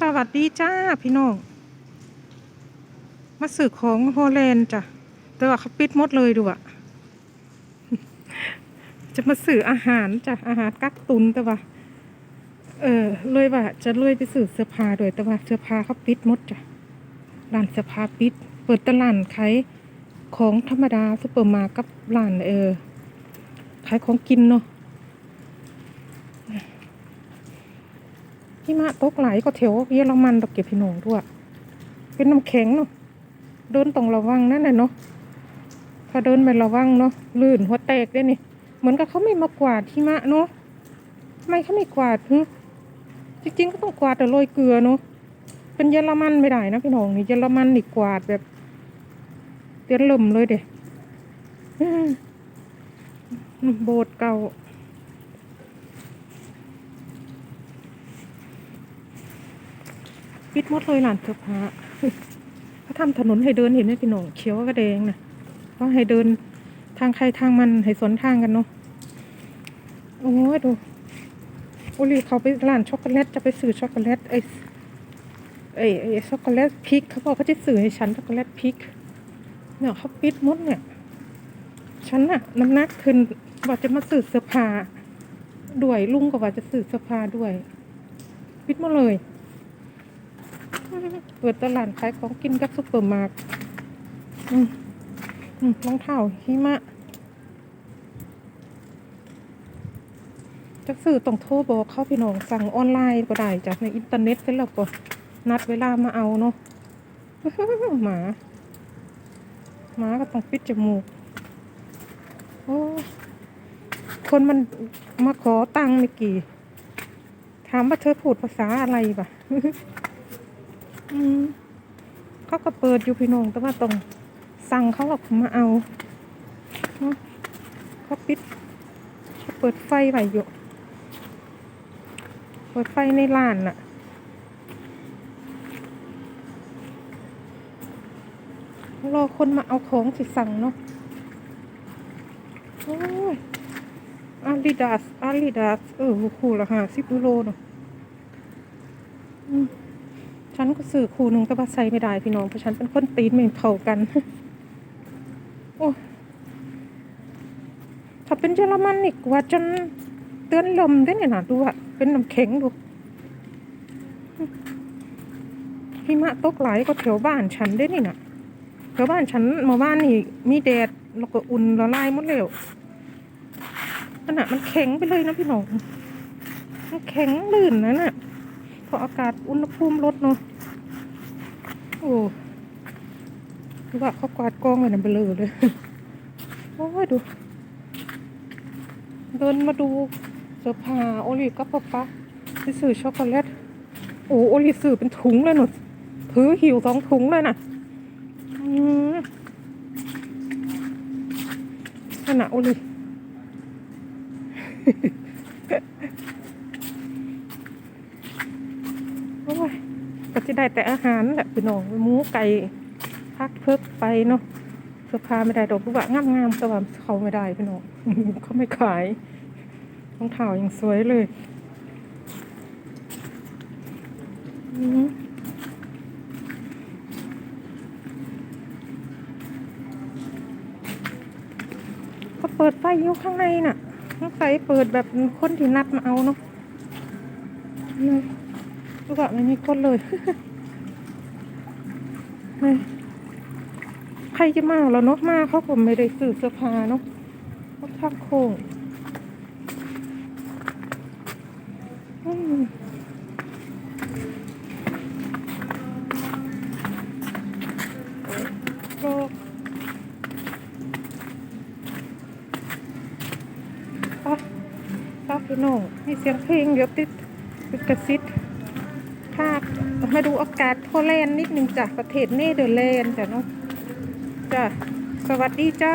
สวัสดีจ้าพี่น้อง มาสื่อของโฮแลนด์จ้ะ แต่ว่าเขาปิดหมดเลยดูอะจะมาสื่ออาหารจ้ะ อาหารกักตุนแต่ว่า เออเลยว่า จะเลยไปสื่อเสื้อผ้าด้วยแต่ว่าเสื้อผ้าเขาปิดหมดจ้ะ ร้านเสื้อผ้าปิด เปิดตลาดขายของธรรมดาซุปเปอร์มาร์เกับร้านเออ ขายของกินเนาะ พี่มาตกไหลก็แถวเยอรมันดอกเก็บพี่น้องด้วย เป็นน้ำแข็งเนาะเดินต้องระวังนั่นแหละเนาะถ้าเดินไม่ระวังเนาะลื่นหัวแตกได้นี่เหมือนกับเขาไม่มากวาดที่มะเนาะทำไมเขาไม่กวาดฮึจริงๆก็ต้องกวาดแต่โรยเกลือเนาะเป็นเยอรมันไม่ได้นะพี่น้องนี่เยอรมันนี่กวาดแบบเตี้ยนลมเลยเด็โบสถ์เก่า ปิดหมดเลยหลานเสื้อผ้าเขาทำถนนให้เดินเห็นไหมพี่น้องเขียวก็แดงนะเพราะให้เดินทางใครทางมันให้สวนทางกันเนาะโอ้ยดูโอุลีเขาไปร้านช็อกโกแลตจะไปซื้อช็อกโกแลตไอ้ไอ้ไอ้ช็อกโกแลตพิกเขาบอกเขาจะซื้อให้ฉันช็อกโกแลตพิกเนี่ยเขาปิดมดเนี่ยฉันน่ะน้ำหนักขึ้นว่าจะมาซื้อเสื้อผ้าด้วยลุงก็ว่าจะซื้อเสื้อผ้าด้วย ปิดหมดเลย เปิดตลาดขายของกินกับซุปเปอร์มาร์ทอืมอืมรองเท้าหิมะจะซื้อต้องโทรบอกเขาพี่น้องสั่งออนไลน์ก็ได้จากในอินเทอร์เน็ตเสร็จแล้วก็นัดเวลามาเอาเนาะหมาหมาก็ต้องปิดจมูกโอ้คนมันมาขอตังค์เมื่อกี้ ถามว่าเธอพูดภาษาอะไรปะ เขาก็เปิดอยู่พี่น้องแต่ว่าต้องสั่งเขาหรอกมาเอาเนาะเขาปิดเขาเปิดไฟไว้อยู่เปิดไฟในร้านน่ะรอคนมาเอาของสิสั่งเนาะโอ้ยอาลีดาสอาลีดาสเออคู่ละห้าสิบยูโรเนาะ ฉันก็สื่อครูหนึ่งก็บาใส่ไม่ได้พี่น้องเพราะฉันเป็นคนตีนไม่เท่ากันโอ้ถ้าเป็นเยอรมันอีกว่าจนเตือนลมได้เนี่ยนะดูอะเป็นน้ำแข็งดูหิมะตกไหลก็แถวบ้านฉันได้นี่นะแถวบ้านฉันเมื่อวานนี่มีแดดแล้วก็อุ่นละลายหมดแล้วขนน่ะมันแข็งไปเลยนะพี่น้องมันแข็งลื่นนะน่ะ ออากาศอุณหภูมิลดเนาะโอ้ดูว่าเขากวาดกองไว้นั่นไปเลยเลยโอ้ยดู เดินมาดูเสื้อผ้าโอลิกับป๊าป๊าไปซื้อช็อกโกแลตโอ้โอลิซื้อเป็นถุงเลยหนูถือหิวสองถุงเลยน่ะอืมนั่นน่ะโอลิ โอ้ย ก็จะได้แต่อาหารแหละพี่น้องหมูไก่พักเพิกไปเนาะเสื้อผ้าไม่ได้ดอกลูกว่างามงามๆแต่ว่าเขาไม่ได้พี่น้องเขาไม่ขายรองเท้ายังสวยเลยอืมก็เปิดไฟอยู่ข้างในน่ะต้องใส่เปิดแบบคนที่นัดมาเอาเนาะ ลูกอะไม่มีคนเลยเฮ้ยใครจะมาแล้วเนาะมาเขาผมไม่ได้ซื้อเสื้อผ้าเนาะเขาทางโค้งอืมโลกไปไปพี่น้องมีเสียงเพลงเดี๋ยวติดติดกระซิบ มาดูอากาศโพแลนด์นิดนึงจ้ะประเทศเนเธอร์แลนด์จ้ะเนาะจ้ะสวัสดีจ้า